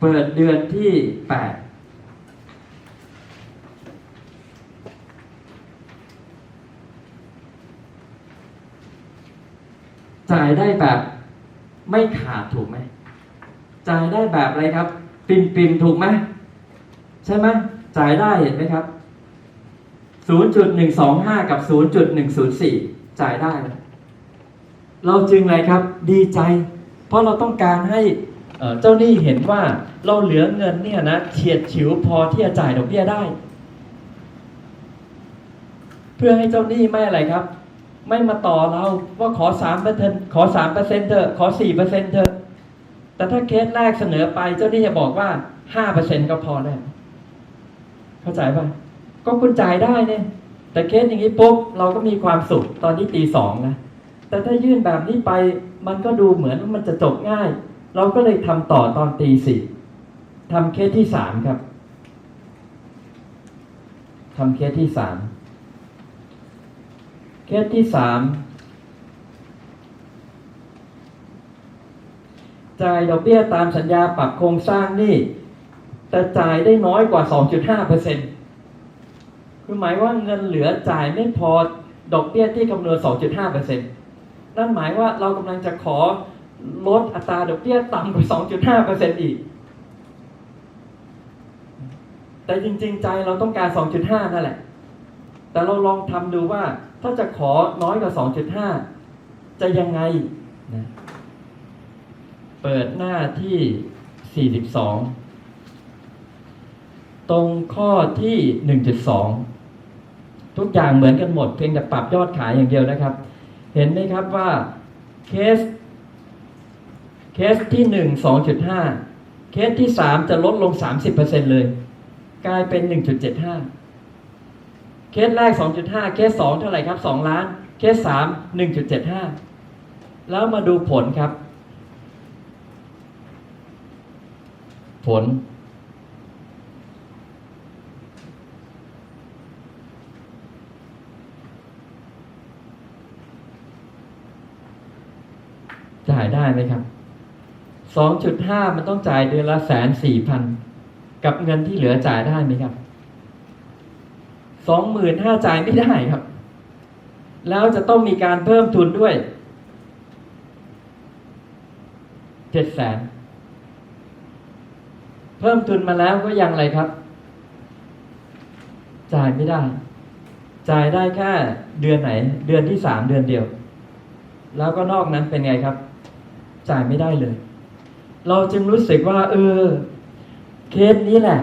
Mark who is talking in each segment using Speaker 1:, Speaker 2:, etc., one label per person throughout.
Speaker 1: เปิดเดือนที่แปดจ่ายได้แบบไม่ขาดถูกไหมจ่ายได้แบบอะไรครับ ปิมปิมถูกไหมใช่ไหมจ่ายได้เห็นไหมครับ 0.125 กับ 0.104 จ่ายได้ เราจึงอะไรครับ ดีใจ เพราะเราต้องการให้ เจ้าหนี้เห็นว่าเราเหลือเงินเนี่ยนะเฉียดฉิวพอที่จะจ่ายดอกเบี้ยได้ เพื่อให้เจ้าหนี้ไม่อะไรครับ ไม่มาต่อเราว่าขอสามเปอร์เซ็นขอสามเปอร์เซ็นเถอะขอสี่เปอร์เซ็นเถอะแต่ถ้าเคสแรกเสนอไปเจ้าหนี้จะบอกว่าห้าเปอร์เซ็นก็พอแล้วเข้าใจป่ะก็คุณจ่ายได้เนี่ย แต่เคสอย่างนี้ปุ๊บเราก็มีความสุขตอนที่ตีสองนะแต่ถ้ายื่นแบบนี้ไปมันก็ดูเหมือนว่ามันจะจบง่าย เราก็เลยทำต่อตอนตีสี่ทำเคสที่สามครับทำเคสที่สามเคสที่สามจ่ายดอกเบี้ยตามสัญญาปรับโครงสร้างนี้แต่จ่ายได้น้อยกว่า 2.5เปอร์เซ็นต์คือหมายว่าเงินเหลือจ่ายไม่พอดอกเบี้ยที่คำนวณ 2.5เปอร์เซ็นต์นั่นหมายว่าเรากำลังจะขอ ลดอัตราดอกเบี้ยต่ำกว่า 2.5เปอร์เซ็นต์อีก แต่จริงๆ ใจเราต้องการ 2.5 นั่นแหละ แต่เราลองทำดูว่า ถ้าจะขอน้อยกว่า 2.5 จะยังไงนะเปิดหน้าที่ 42 ตรงข้อที่ 1.2 ทุกอย่างเหมือนกันหมด เพียงแต่ปรับยอดขายอย่างเดียวนะครับ เห็นไหมครับว่าเคส เคสที่หนึ่งสองจุดห้าเคสที่สามจะลดลงสามสิบเปอร์เซ็นเลย กลายเป็นหนึ่งจุดเจ็ดห้าเคสแรกสองจุดห้าเคสสองเท่าไหร่ครับสองล้าน เคสสามหนึ่งจุดเจ็ดห้าแล้วมาดูผลครับ ผล จ่ายได้ไหมครับ สองจุดห้ามันต้องจ่ายเดือนละแสนสี่พันกับเงินที่เหลือจ่ายได้ไหมครับสองหมื่นห้าจ่ายไม่ได้ครับ แล้วจะต้องมีการเพิ่มทุนด้วยเจ็ดแสนเพิ่มทุนมาแล้วก็ยังอะไรครับ จ่ายไม่ได้ จ่ายได้แค่เดือนไหน เดือนที่สามเดือนเดียว แล้วก็นอกนั้นเป็นไงครับ จ่ายไม่ได้เลย เราจึงรู้สึกว่า เออ เคสนี้แหละ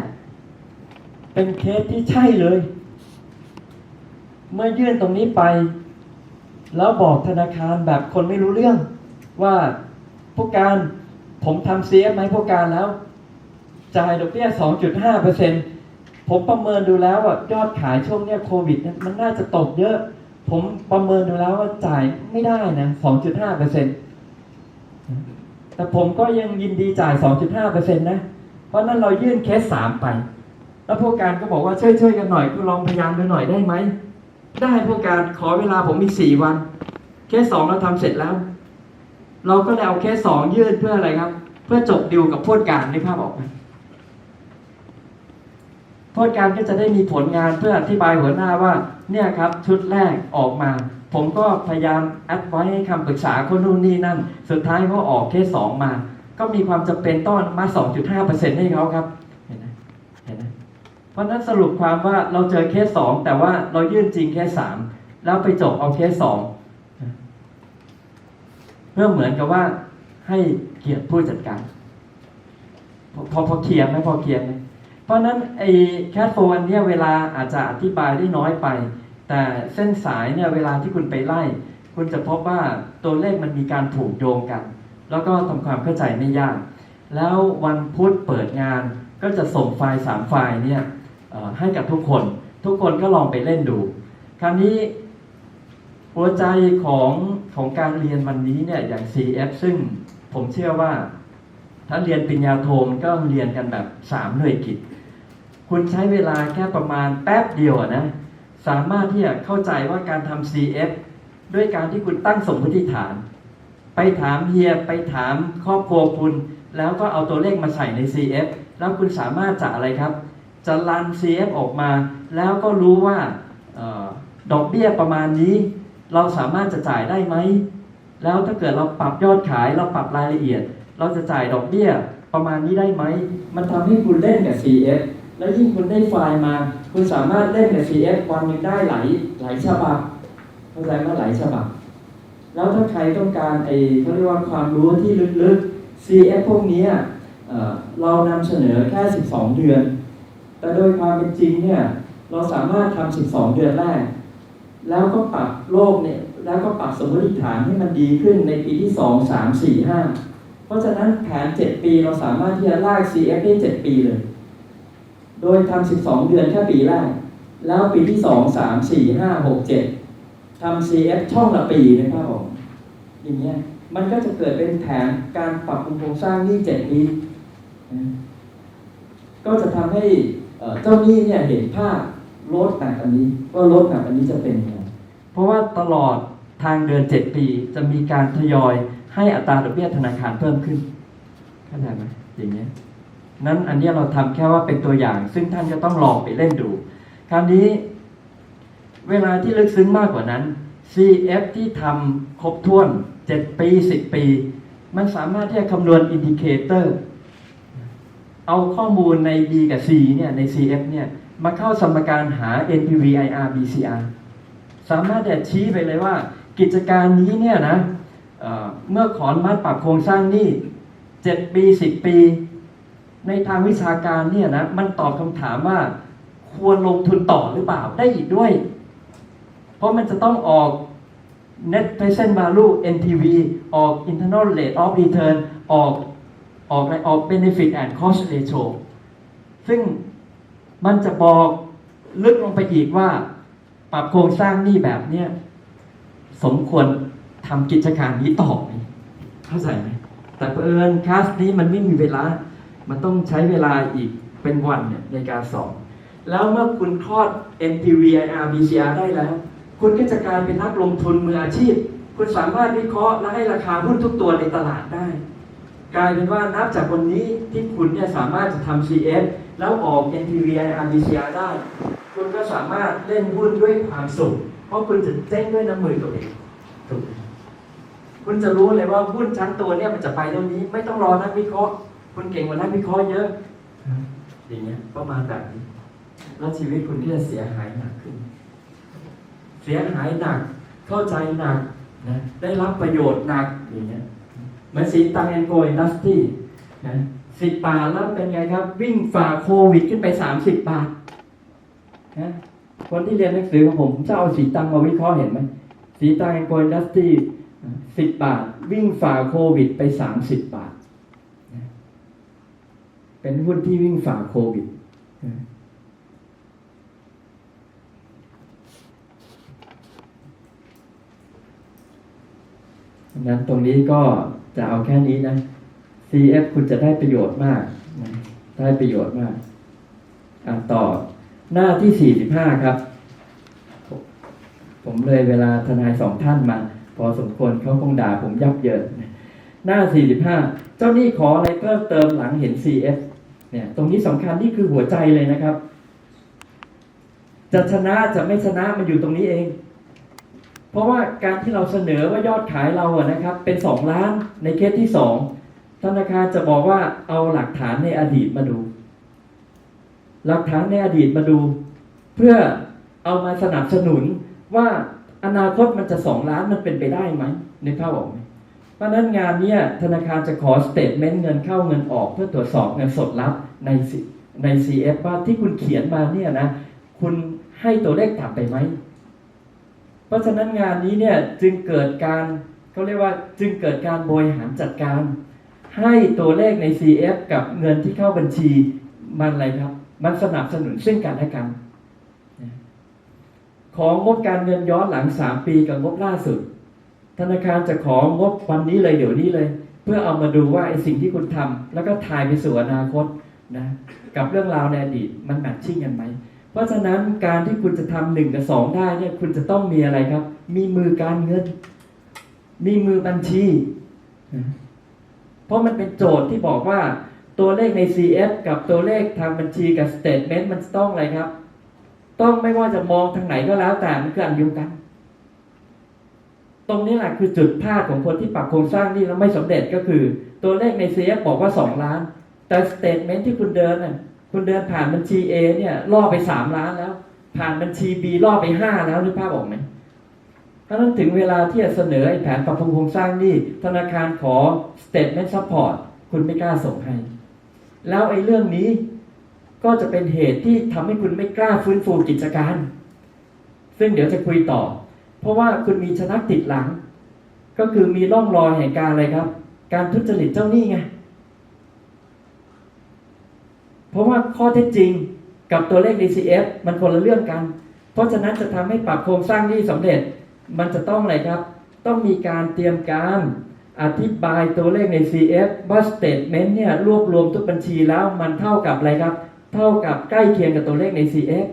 Speaker 1: เป็นเคสที่ใช่เลย เมื่อยื่นตรงนี้ไป แล้วบอกธนาคารแบบคนไม่รู้เรื่อง ว่าผู้การผมทำเสียไหมผู้การแล้ว จ่ายดอกเบี้ย 2.5เปอร์เซ็นผมประเมินดูแล้วว่ายอดขายช่วงเนี้ยโควิดมันน่าจะตกเยอะ ผมประเมินดูแล้วว่าจ่ายไม่ได้นะ 2.5เปอร์เซ็น แต่ผมก็ยังยินดีจ่าย 2.5เปอร์เซ็นนะ เพราะนั้นเรายื่นเคส3ไป แล้วผู้การก็บอกว่าช่วยช่วยๆกันหน่อยคุณลองพยายามดูหน่อยได้ไหม ได้ผู้การขอเวลาผมมี4วัน เคส2เราทำเสร็จแล้ว เราก็เลยเอาเคส2ยื่นเพื่ออะไรครับ เพื่อจบดิวกับผู้การในภาพออกไหมโทษการก็จะได้มีผลงานเพื่ออธิบายหัวหน้าว่า เนี่ยครับ ชุดแรกออกมา ผมก็พยายามแอดไว้ให้คำปรึกษาคนนู่นนี่นั่น สุดท้ายเขาออกเคสสองมา ก็มีความจำเป็นต้องมา2.5%ให้เขาครับ เห็นไหมเห็นไหมเพราะนั้นสรุปความว่าเราเจอเคสสองแต่ว่าเรายื่นจริงเคสสามแล้วไปจบเอาเคสสองเพื่อเหมือนกับว่าให้เกียรติผู้จัดการ พอพอเคียร์ไหมพอเคียร์ไหมเพราะฉะนั้นไอ้แคทโฟนเนี่ยเวลาอาจจะอธิบายได้น้อยไป แต่เส้นสายเนี่ยเวลาที่คุณไปไล่ คุณจะพบว่าตัวเลขมันมีการผูกโยงกัน แล้วก็ทำความเข้าใจไม่ยาก แล้ววันพุธเปิดงานก็จะส่งไฟล์สามไฟล์เนี่ยให้กับทุกคน ทุกคนก็ลองไปเล่นดู คราวนี้หัวใจของของการเรียนวันนี้เนี่ยอย่าง CF ซึ่งผมเชื่อว่าถ้าเรียนปริญญาโทมันก็เรียนกันแบบสามหน่วยกิจ คุณใช้เวลาแค่ประมาณแป๊บเดียวนะ สามารถที่จะเข้าใจว่าการทำ CF ด้วยการที่คุณตั้งสมมติฐาน ไปถามเฮียไปถามครอบครัวคุณ แล้วก็เอาตัวเลขมาใส่ใน CF แล้วคุณสามารถจะอะไรครับ จะรัน CF ออกมา แล้วก็รู้ว่าออดอกเบี้ยประมาณนี้ เราสามารถจะจ่ายได้ไหม แล้วถ้าเกิดเราปรับยอดขายเราปรับรายละเอียด เราจะจ่ายดอกเบี้ยประมาณนี้ได้ไหม มันทำให้คุณเล่นกับ CF แล้วยิ่งคุณได้ไฟล์มา คุณสามารถเล่นกับ CF วันนึงได้หลายหลายฉบับเข้าใจไหมหลายฉบับ แล้วถ้าใครต้องการไอ้เขาเรียกว่าความรู้ที่ลึกๆ CF พวกนี้เอ่อเรานำเสนอแค่ 12 เดือน แต่โดยความเป็นจริงเนี่ยเราสามารถทำ 12 เดือนแรก แล้วก็ปรับโลกเนี่ยแล้วก็ปรับสมมติฐานให้มันดีขึ้นในปีที่ 2 3 4 5 เพราะฉะนั้นแผน 7 ปีเราสามารถที่จะลาก CF ได้ 7 ปีเลย ดยทำ12เดือนแค่ปีแรก แล้วปีที่2 3 4 5 6 7ทำ CF ช่องละปีนะครับผมอย่างเงี้ยมันก็จะเกิดเป็นแผนการปรับปรุงโครงสร้างหนี้7ปีก็จะทำให้เจ้าหนี้เนี่ยเห็นภาพลดแบบอันนี้ว่าลดแบบอันนี้จะเป็นยังไงเพราะว่าตลอดทางเดิน7ปีจะมีการทยอยให้อัตราดอกเบี้ยธนาคารเพิ่มขึ้นเข้าใจไหมอย่างเงี้ย นั้นอันนี้เราทำแค่ว่าเป็นตัวอย่าง ซึ่งท่านก็ต้องลองไปเล่นดู คราวนี้ เวลาที่ลึกซึ้งมากกว่านั้น CF ที่ทำครบถ้วน 7 ปี 10 ปี มันสามารถที่จะคำนวณอินดิเคเตอร์ เอาข้อมูลใน B กับ C เนี่ยใน CF เนี่ยมาเข้าสมการหา NPV IR BCR สามารถจะชี้ไปเลยว่า กิจการนี้เนี่ยนะเเมื่อขอนมัดปรับโครงสร้างหนี้ 7 ปี 10 ปี ในทางวิชาการเนี่ยนะมันตอบคำถามว่า ควรลงทุนต่อหรือเปล่าได้อีกด้วย เพราะมันจะต้องออก net present value NPV ออก internal rate of return ออกออกอะไรออก benefit and cost ratio ซึ่งมันจะบอกลึกลงไปอีกว่า ปรับโครงสร้างหนี้แบบเนี้ยสมควรทำกิจการนี้ต่อไหมเข้าใจไหมแต่เผอิญคลาสนี้มันไม่มีเวลา มันต้องใช้เวลาอีกเป็นวันเนี่ยในการสอบ แล้วเมื่อคุณคลอด NPV IR BCR ได้แล้ว คุณก็จะกลายเป็นนักลงทุนมืออาชีพ คุณสามารถวิเคราะห์และให้ราคาหุ้นทุกตัวในตลาดได้ กลายเป็นว่านับจากวันนี้ที่คุณเนี่ยสามารถจะทำ CS แล้วออก NPV IR BCR ได้ คุณก็สามารถเล่นหุ้นด้วยความสุข เพราะคุณจะเจ๊งด้วยน้ำมือตัวเองถูกไหมคุณจะรู้เลยว่าหุ้นชั้นตัวเนี่ยมันจะไปเท่านี้ ไม่ต้องรอนักวิเคราะห์ คุณเก่งกว่านักวิเคราะห์เยอะ อย่างเงี้ยประมาณแบบนี้แล้วชีวิตคุณก็จะเสียหายหนักขึ้น เสียหายหนัก เข้าใจหนักนะได้รับประโยชน์หนักอย่างเงี้ยเหมือนสีตังแอนโกอินดัสตี้นะสิบบาทแล้วเป็นไงครับ วิ่งฝ่าโควิดขึ้นไปสามสิบบาทนะคนที่เรียนหนังสือของผมผมจะเอาสีตังมาวิเคราะห์เห็นไหมสีตังแอนโกอินดัสตี้สิบบาท วิ่งฝ่าโควิดไปสามสิบบาทนะ เป็นหุ้นที่วิ่งฝ่าโควิดนะดังนั้นตรงนี้ก็จะเอาแค่นี้นะ CF คุณจะได้ประโยชน์มากนะได้ประโยชน์มากอะต่อหน้าที่ 45 ครับ ผมเลยเวลาทนายสองท่านมา พอสมควรเขาคงด่าผมยับเยินหน้า 45 เจ้าหนี้ขออะไรเพิ่มเติมหลังเห็น CF เนี่ยตรงนี้สำคัญนี่คือหัวใจเลยนะครับ จะชนะจะไม่ชนะมันอยู่ตรงนี้เอง เพราะว่าการที่เราเสนอว่ายอดขายเราอะนะครับ เป็นสองล้านในเคสที่สองธนาคารจะบอกว่าเอาหลักฐานในอดีตมาดู หลักฐานในอดีตมาดู เพื่อเอามาสนับสนุนว่าอนาคตมันจะสองล้านมันเป็นไปได้ไหมในึกภาพออกไหม เพราะนั้นงานนี้ธนาคารจะขอสเตทเมนต์เงินเข้าเงินออกเพื่อตรวจสอบเงินสดรับในใน CF ว่าที่คุณเขียนมาเนี่ยนะคุณให้ตัวเลขต่ำไปไหม เพราะฉะนั้นงานนี้เนี่ยจึงเกิดการเขาเรียกว่าจึงเกิดการบริหารจัดการ ให้ตัวเลขใน CF กับเงินที่เข้าบัญชีมันอะไรครับ มันสนับสนุนซึ่งกันและกัน ของงบการเงินย้อนหลัง 3 ปีกับงบล่าสุด ธนาคารจะของบวันนี้เลยเดี๋ยวนี้เลย เพื่อเอามาดูว่าไอ้สิ่งที่คุณทำแล้วก็ทายไปสู่อนาคตนะกับเรื่องราวในอดีตมันแมทชิ่งกันไหมเพราะฉะนั้นการที่คุณจะทำหนึ่งกับสองได้เนี่ยคุณจะต้องมีอะไรครับ มีมือการเงิน มีมือบัญชี เพราะมันเป็นโจทย์ที่บอกว่าตัวเลขใน CF กับตัวเลขทางบัญชีกับ statement มันต้องอะไรครับ ต้องไม่ว่าจะมองทางไหนก็แล้วแต่มันคืออันเดียวกัน ตรงนี้แหละคือจุดพลาดของคนที่ปรับโครงสร้างนี่แล้วไม่สำเร็จก็คือ ตัวเลขใน CF บอกว่า2ล้าน แต่ statement ที่คุณเดินน่ะคุณเดินผ่านบัญชี A เนี่ยล่อไป3ล้านแล้ว ผ่านบัญชี B ล่อไป5แล้วนึกภาพออกไหมเพราะนั้นถึงเวลาที่จะเสนอไอ้แผนปรับปรุงโครงสร้างนี้ธนาคารขอ statement support คุณไม่กล้าส่งให้ แล้วไอ้เรื่องนี้ก็จะเป็นเหตุที่ทำให้คุณไม่กล้าฟื้นฟูกิจการ ซึ่งเดี๋ยวจะคุยต่อ เพราะว่าคุณมีชนักติดหลัง ก็คือมีร่องรอยแห่งการอะไรครับ การทุจริตเจ้าหนี้ไงเพราะว่าข้อเท็จจริงกับตัวเลข DCF มันคนละเรื่องกัน เพราะฉะนั้นจะทำให้ปรับโครงสร้างหนี้สำเร็จ มันจะต้องอะไรครับ ต้องมีการเตรียมการอธิบายตัวเลขใน CF ว่า statement เนี่ยรวบรวมทุกบัญชีแล้วมันเท่ากับอะไรครับ เท่ากับใกล้เคียงกับตัวเลขใน CF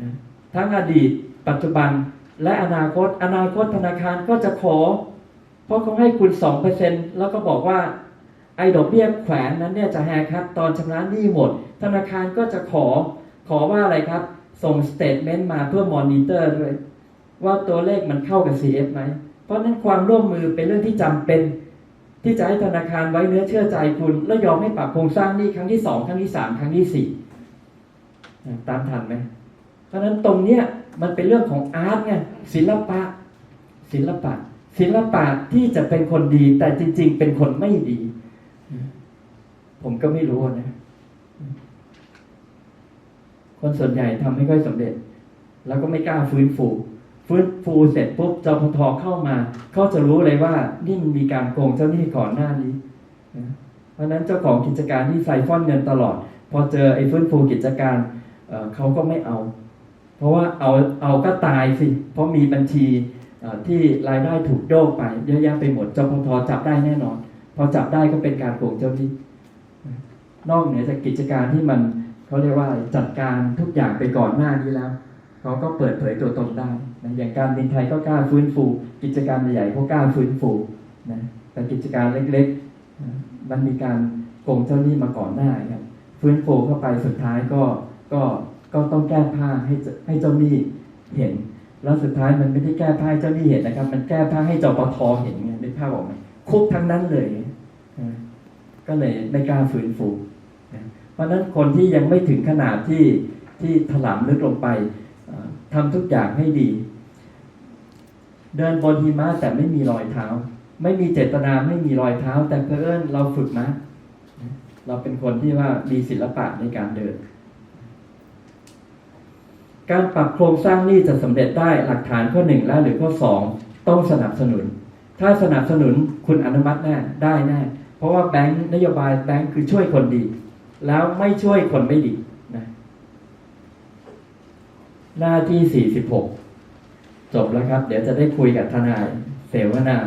Speaker 1: นะทั้งอดีตปัจจุบัน และอนาคต อนาคตธนาคารก็จะขอ เพราะเขาให้คุณ2%แล้วก็บอกว่า ไอ้ดอกเบี้ยแขวนนั้นเนี่ยจะแฮร์คัตตอนชำระหนี้หมด ธนาคารก็จะขอ ขอว่าอะไรครับ ส่งสเตทเมนต์มาเพื่อมอนิเตอร์ด้วย ว่าตัวเลขมันเข้ากับ CF ไหม เพราะฉะนั้นความร่วมมือเป็นเรื่องที่จำเป็น ที่จะให้ธนาคารไว้เนื้อเชื่อใจคุณ และยอมให้ปรับโครงสร้างหนี้ครั้งที่สองครั้งที่สามครั้งที่สี่ตามทันไหมเพราะฉะนั้นตรงเนี้ย มันเป็นเรื่องของอาร์ตไงศิลปะ ศิลปะ ศิลปะที่จะเป็นคนดี แต่จริง ๆ เป็นคนไม่ดี ผมก็ไม่รู้นะ คนส่วนใหญ่ทำไม่ค่อยสำเร็จ แล้วก็ไม่กล้าฟื้นฟูฟื้นฟูเสร็จปุ๊บจปทเข้ามาเขาจะรู้เลยว่านี่มันมีการโกงเจ้าหนี้ก่อนหน้านี้เพราะนั้นเจ้าของกิจการที่ใส่ฟ้อนเงินตลอด พอเจอไอ้ฟื้นฟูกิจการเเขาก็ไม่เอา ราะว่าเอาเอาก็ตายสิ เพราะมีบัญชีที่รายได้ถูกโยกไปเยอะแยะไปหมดจปทจับได้แน่นอน พอจับได้ก็เป็นการโกงเจ้าหนี้นอกเหนือจากกิจการที่มันเขาเรียกว่าจัดการทุกอย่างไปก่อนหน้านี้แล้วเขาก็เปิดเผยตัวตนได้นะอย่างการบินไทยก็กล้าฟื้นฟู กิจการใหญ่ๆเขากล้าฟื้นฟูนะแต่กิจการเล็กๆมันมีการโกงเจ้าหนี้มาก่อนหน้าครับฟื้นฟูเข้าไปสุดท้ายก็ก็ ก็ต้องแก้ผ้าให้ให้เจ้าหนี้เห็น แล้วสุดท้ายมันไม่ได้แก้ผ้าให้เจ้าหนี้เห็นนะครับ มันแก้ผ้าให้เจ้าปทเห็นไงได้ภาพออกไหมคุกทั้งนั้นเลยก็เลยไม่กล้าฟื้นฟูเพราะฉะนั้นคนที่ยังไม่ถึงขนาดที่ที่ถลำลึกลงไปทำทุกอย่างให้ดี เดินบนหิมะแต่ไม่มีรอยเท้า ไม่มีเจตนาไม่มีรอยเท้า แต่เพอเอิญเราฝึกนะ เราเป็นคนที่ว่ามีศิลปะในการเดิน การปรับโครงสร้างหนี้จะสำเร็จได้หลักฐานข้อหนึ่งและหรือข้อสองต้องสนับสนุน ถ้าสนับสนุนคุณอนุมัติแน่ได้แน่เพราะว่าแบงค์นโยบายแบงค์คือช่วยคนดี แล้วไม่ช่วยคนไม่ดีนะหน้าที่ 46 จบแล้วครับ เดี๋ยวจะได้คุยกับทนายเสวนา